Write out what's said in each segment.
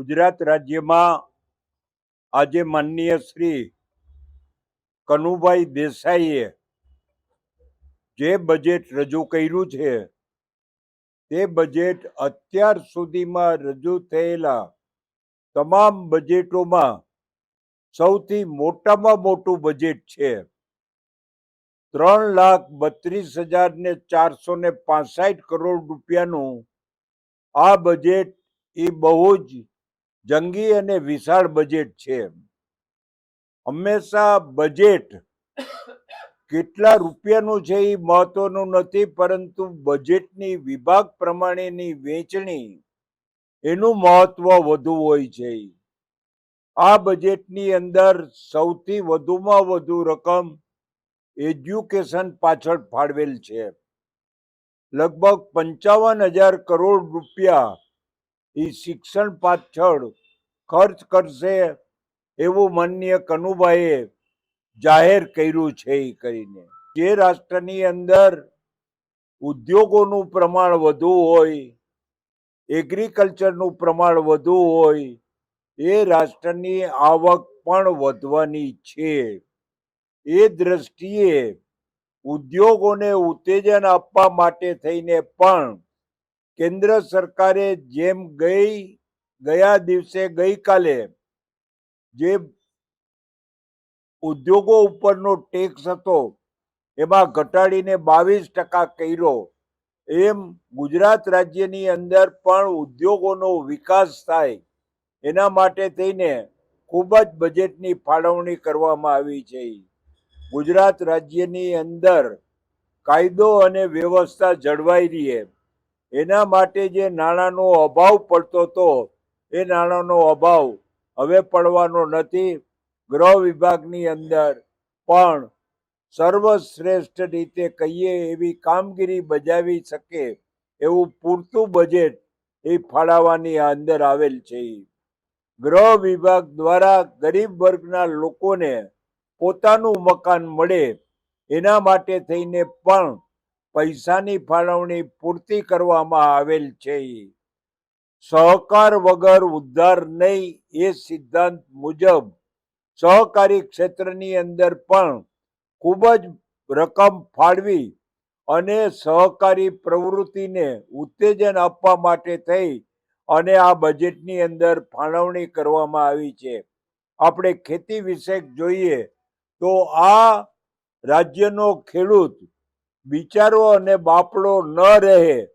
ગુજરાત રાજ્યમાં આજે માનનીય શ્રી કનુભાઈ દેસાઈએ જે બજેટ રજૂ કર્યું છે, તે બજેટ અત્યાર સુધીમાં રજૂ થયેલા તમામ બજેટોમાં સૌથી મોટામાં મોટું બજેટ છે. ત્રણ લાખ બત્રીસ હજાર ને ચારસો ને કરોડ રૂપિયાનું આ બજેટ એ બહુ જ જંગી અને વિશાળ બજેટ છે હંમેશા બજેટ કેટલા રૂપિયાનું છે એ મહત્વનું નથી, પરંતુ બજેટની વિભાગ પ્રમાણેની વેચણી એનું મહત્વ વધુ હોય છે આ બજેટની અંદર સૌથી વધુમાં વધુ રકમ એજ્યુકેશન પાછળ ફાળવેલ છે. લગભગ પંચાવન હજાર કરોડ રૂપિયા એ શિક્ષણ પાછળ ખર્ચ કરશે એવું માનનીય કનુભાઈએ જાહેર કર્યું છે એ કરીને. જે રાષ્ટ્રની અંદર ઉદ્યોગોનું પ્રમાણ વધુ હોય, એગ્રીકલ્ચરનું પ્રમાણ વધુ હોય, એ રાષ્ટ્રની આવક પણ વધવાની છે. એ દ્રષ્ટિએ ઉદ્યોગોને ઉત્તેજન આપવા માટે થઈને પણ કેન્દ્ર સરકારે જેમ ગઈ, ગયા દિવસે ગઈકાલે જે ઉદ્યોગો ઉપરનો ટેક્સ હતો, એમાં ઘટાડીને બાવીસ ટકા કર્યો. એમ ગુજરાત રાજ્યની અંદર પણ ઉદ્યોગોનો વિકાસ થાય, એના માટે થઈને ખૂબ જ બજેટની ફાળવણી કરવામાં આવી છે. ગુજરાત રાજ્યની અંદર કાયદો અને વ્યવસ્થા જળવાઈ રહે. એના માટે જે નાણાંનો અભાવ પડતો હતો એ નાણાંનો અભાવ હવે પડવાનો નથી. ગૃહ વિભાગની અંદર પણ સર્વશ્રેષ્ઠ રીતે કહીએ એવી કામગીરી બજાવી શકે એવું પૂરતું બજેટ એ ફાળવવાની અંદર આવેલ છે. ગૃહ વિભાગ દ્વારા ગરીબ વર્ગના લોકોને પોતાનું મકાન મળે એના માટે થઈને પણ પૈસાની ફાળવણી પૂરતી કરવામાં આવેલ છે. સહકાર વગર ઉદ્ધાર નહીં એ સિદ્ધાંત મુજબ સહકારી ક્ષેત્રની અંદર પણ ખૂબ જ રકમ ફાળવી અને સહકારી પ્રવૃત્તિને ઉત્તેજન આપવા માટે થઈ અને આ બજેટની અંદર ફાળવણી કરવામાં આવી છે. આપણે ખેતી વિષયક જોઈએ તો આ રાજ્યનો ખેડૂત બિચારો અને બાપડો ન રહે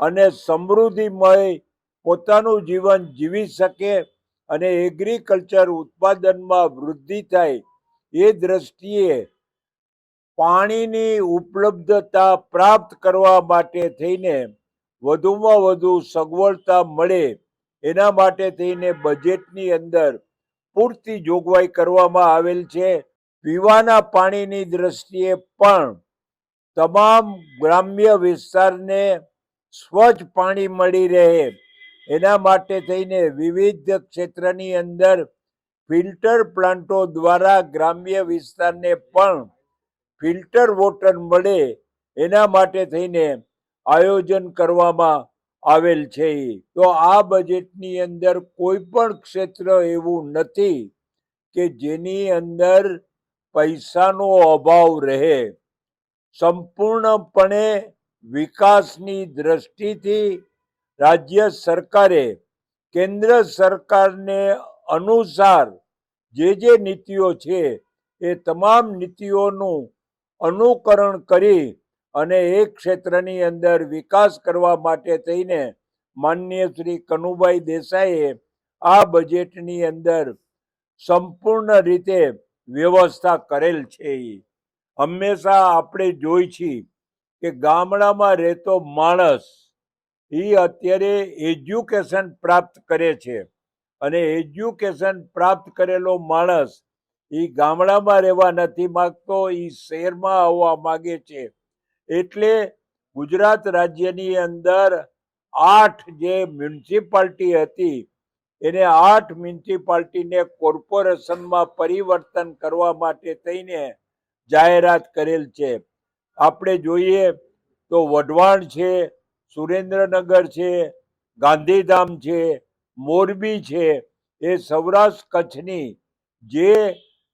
અને સમૃદ્ધિમય પોતાનું જીવન જીવી શકે અને એગ્રીકલ્ચર ઉત્પાદનમાં વૃદ્ધિ થાય એ દ્રષ્ટિએ પાણીની ઉપલબ્ધતા પ્રાપ્ત કરવા માટે થઈને વધુમાં વધુ સગવડતા મળે એના માટે થઈને બજેટની અંદર પૂરતી જોગવાઈ કરવામાં આવેલ છે. પીવાના પાણીની દ્રષ્ટિએ પણ તમામ ગ્રામ્ય વિસ્તારને સ્વચ્છ પાણી મળી રહે. એના માટે થઈને વિવિધ ક્ષેત્રની અંદર ફિલ્ટર પ્લાન્ટો દ્વારા ગ્રામ્ય વિસ્તારને પણ ફિલ્ટર વોટર મળે. એના માટે થઈને આયોજન કરવામાં આવેલ છે. તો આ બજેટની અંદર કોઈ પણ ક્ષેત્ર એવું નથી કે જેની અંદર પૈસાનો અભાવ રહે. સંપૂર્ણપણે વિકાસની દ્રષ્ટિથી રાજ્ય સરકારે કેન્દ્ર સરકારને અનુસાર જે જે નીતિઓ છે એ તમામ નીતિઓનું અનુકરણ કરી અને એ ક્ષેત્રની અંદર વિકાસ કરવા માટે થઈને માનનીય શ્રી કનુભાઈ દેસાઈએ આ બજેટની અંદર સંપૂર્ણ રીતે વ્યવસ્થા કરેલ છે હંમેશા આપણે જોઈ છીએ કે ગામડામાં રહેતો માણસ એ અત્યારે એજ્યુકેશન પ્રાપ્ત કરે છે. અને એજ્યુકેશન પ્રાપ્ત કરેલો માણસ એ ગામડામાં રહેવા નથી માગતો એ શહેરમાં આવવા માગે છે. એટલે ગુજરાત રાજ્યની અંદર આઠ જે મ્યુનિસિપાલિટી હતી, એને આઠ મ્યુનિસિપાલિટીને કોર્પોરેશનમાં પરિવર્તન કરવા માટે થઈને જાહેરાત કરેલ છે. આપણે જોઈએ તો વઢવાણ છે, સુરેન્દ્રનગર છે, ગાંધીધામ છે, મોરબી છે, એ સૌરાષ્ટ્ર કચ્છની જે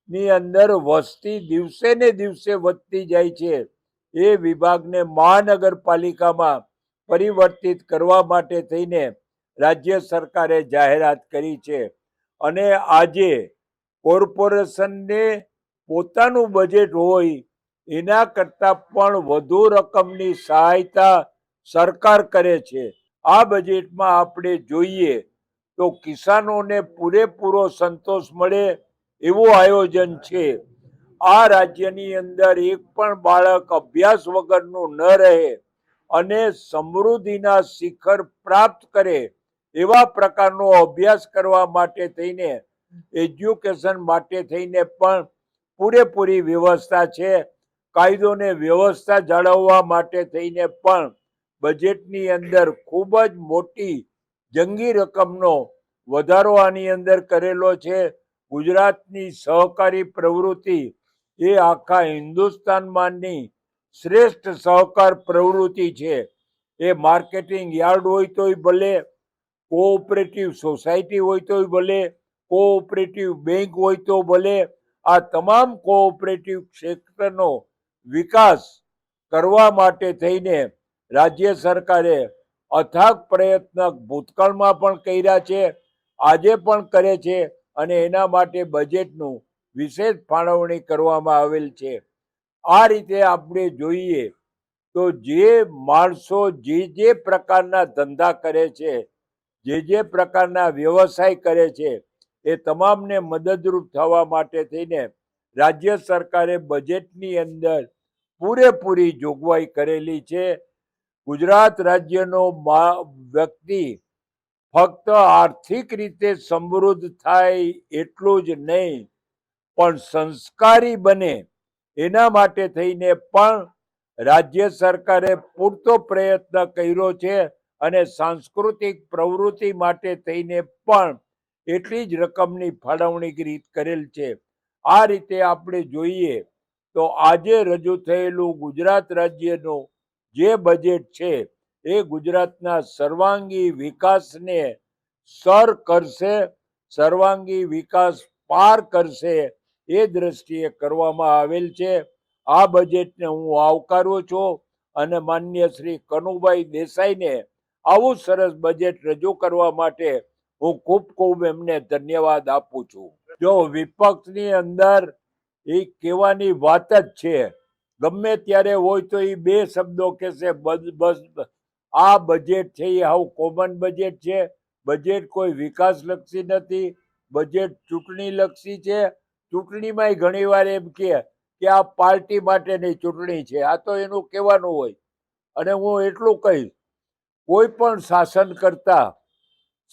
ની અંદર વસ્તી દિવસે ને દિવસે વધતી જાય છે, એ વિભાગને મહાનગરપાલિકામાં પરિવર્તિત કરવા માટે થઈને રાજ્ય સરકારે જાહેરાત કરી છે. અને આજે કોર્પોરેશનને પોતાનું બજેટ હોય, એના કરતાં પણ વધુ રકમની સહાયતા સરકાર કરે છે. આ બજેટમાં આપણે જોઈએ તો કિસાનોને પૂરેપૂરો સંતોષ મળે એવું આયોજન છે. આ રાજ્યની અંદર એક પણ બાળક અભ્યાસ વગરનું ન રહે અને સમૃદ્ધિના શિખર પ્રાપ્ત કરે એવા પ્રકારનો અભ્યાસ કરવા માટે થઈને એજ્યુકેશન માટે થઈને પણ પૂરેપૂરી વ્યવસ્થા છે. કાયદોને વ્યવસ્થા જાળવવા માટે થઈને પણ બજેટની અંદર ખૂબ જ મોટી જંગી રકમનો વધારો આની અંદર કરેલો છે. ગુજરાતની સહકારી પ્રવૃત્તિ એ આખા હિન્દુસ્તાનમાંની શ્રેષ્ઠ સહકાર પ્રવૃત્તિ છે. એ માર્કેટિંગ યાર્ડ હોય તોય ભલે, કોઓપરેટિવ સોસાયટી હોય તોય ભલે, કોઓપરેટિવ બેંક હોય તો ભલે આ તમામ કોઓપરેટિવ ક્ષેત્રનો વિકાસ કરવા માટે થઈને રાજ્ય સરકારે અથાગ પ્રયત્ન ભૂતકાળમાં પણ કર્યા છે, આજે પણ કરે છે અને એના માટે બજેટનું વિશેષ ફાળવણી કરવામાં આવેલ છે. આ રીતે આપણે જોઈએ તો જે માણસો જે જે પ્રકારના ધંધા કરે છે, જે જે પ્રકારના વ્યવસાય કરે છે એ તમામને મદદરૂપ થવા માટે થઈને રાજ્ય સરકારે બજેટની અંદર પૂરેપૂરી જોગવાઈ કરેલી છે. ગુજરાત રાજ્યનો વ્યક્તિ ફક્ત આર્થિક રીતે સમૃદ્ધ થાય એટલું જ નહીં, પણ સંસ્કારી બને એના માટે થઈને પણ રાજ્ય સરકારે પૂરતો પ્રયત્ન કર્યો છે અને સાંસ્કૃતિક પ્રવૃત્તિ માટે થઈને પણ એટલી જ રકમની ફાળવણી કરેલ છે. આ રીતે આપણે જોઈએ તો આજે રજૂ થયેલું ગુજરાત રાજ્યનું જે બજેટ છે એ ગુજરાતના સર્વાંગી વિકાસને સર કરશે, સર્વાંગી વિકાસ પાર કરશે એ દ્રષ્ટિએ કરવામાં આવેલ છે. આ બજેટને હું આવકારું છું અને માન્ય શ્રી કનુભાઈ દેસાઈને આવું સરસ બજેટ રજૂ કરવા માટે હું ખૂબ ખૂબ એમને ધન્યવાદ આપું છું. જો વિપક્ષની અંદર એ કહેવાની વાત જ છે, ગમે ત્યારે હોય તો એ બે શબ્દો કહેશે, બસ આ બજેટ છે, એ હાવ કોમન બજેટ છે. બજેટ કોઈ વિકાસલક્ષી નથી. બજેટ ચૂંટણી લક્ષી છે ચૂંટણીમાંય ઘણીવાર એમ કહે કે આ પાર્ટી માટેની ચૂંટણી છે. આ તો એનું કહેવાનું હોય. અને હું એટલું કહીશ, કોઈ પણ શાસન કરતા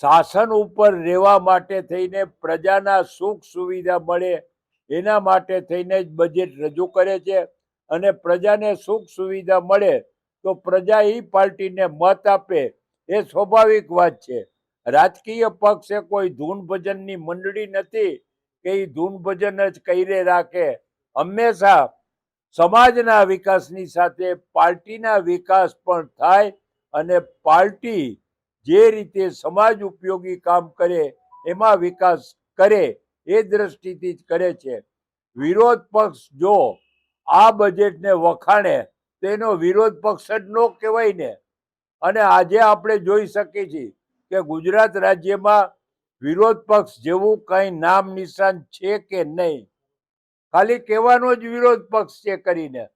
શાસન ઉપર રહેવા માટે થઈને પ્રજાના સુખ સુવિધા મળે એના માટે થઈને જ બજેટ રજૂ કરે છે. અને પ્રજાને સુખ સુવિધા મળે તો પ્રજા એ પાર્ટીને મત આપે એ સ્વાભાવિક વાત છે. રાજકીય પક્ષ કોઈ ધૂન ભજનની મંડળી નથી કે એ ધૂન ભજન જ કરે રાખે. હંમેશા સમાજના વિકાસની સાથે પાર્ટીના વિકાસ પણ થાય અને પાર્ટી જે રીતે સમાજ ઉપયોગી કામ કરે, એમાં વિકાસ કરે, એ દ્રષ્ટિથી જ કરે છે. વિરોધ પક્ષ જો આ બજેટને વખાણે, તો એનો વિરોધ પક્ષ જ ન કહેવાય ને. અને આજે આપણે જોઈ શકીએ છીએ કે ગુજરાત રાજ્યમાં વિરોધ પક્ષ જેવું કઈ નામ નિશાન છે કે નહીં? ખાલી કહેવાનો જ વિરોધ પક્ષ છે કરીને.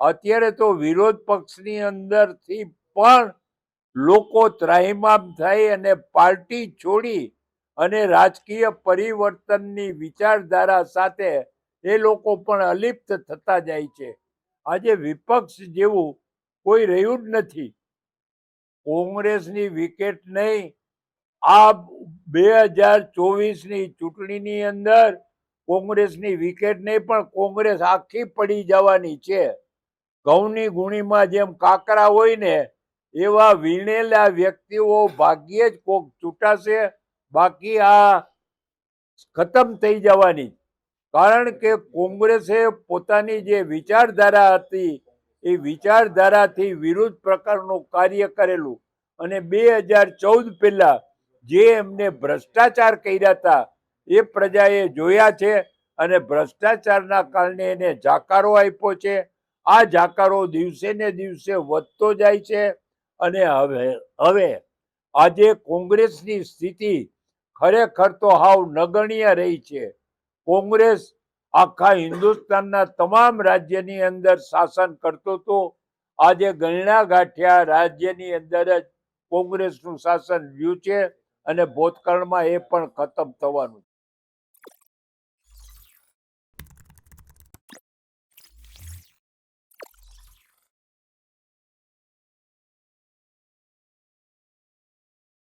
અત્યારે તો વિરોધ પક્ષની અંદરથી પણ લોકો ત્રાહિમામ થઈ અને પાર્ટી છોડી અને રાજકીય પરિવર્તનની વિચારધારા સાથે એ લોકો પણ અલિપ્ત થતા જાય છે. આજે વિપક્ષ જેવું કોઈ રહ્યું જ નથી. કોંગ્રેસની વિકેટ નહીં. આ બે હજાર ચોવીસની ચૂંટણીની અંદર કોંગ્રેસની વિકેટ નહીં, પણ કોંગ્રેસ આખી પડી જવાની છે. ઘઉંની ગુણીમાં જેમ કાકરા હોય ને એવા વીણેલા વ્યક્તિઓ ભાગ્યે જ કોક ચૂંટાશે. બાકી આ ખતમ થઈ જવાની. કારણ કે કોંગ્રેસે પોતાની જે વિચારધારા હતી, એ વિચારધારાથી વિરુદ્ધ પ્રકારનું કાર્ય કરેલું. અને બે હજાર ચૌદ પહેલા જે એમને ભ્રષ્ટાચાર કર્યા હતા, એ પ્રજાએ જોયા છે અને ભ્રષ્ટાચારના કારણે એને જાકારો આપ્યો છે. આ જાકારો દિવસે ને દિવસે વધતો જાય છે. અને હવે હવે આજે કોંગ્રેસની સ્થિતિ ખરેખર તો હાવ નગણ્ય રહી છે. કોંગ્રેસ આખા હિન્દુસ્તાનના તમામ રાજ્યની અંદર શાસન કરતો હતો. આજે ગણ્યા ગાંઠ્યા રાજ્યની અંદર જ કોંગ્રેસનું શાસન રહ્યું છે અને ભૂતકાળમાં એ પણ ખતમ થવાનું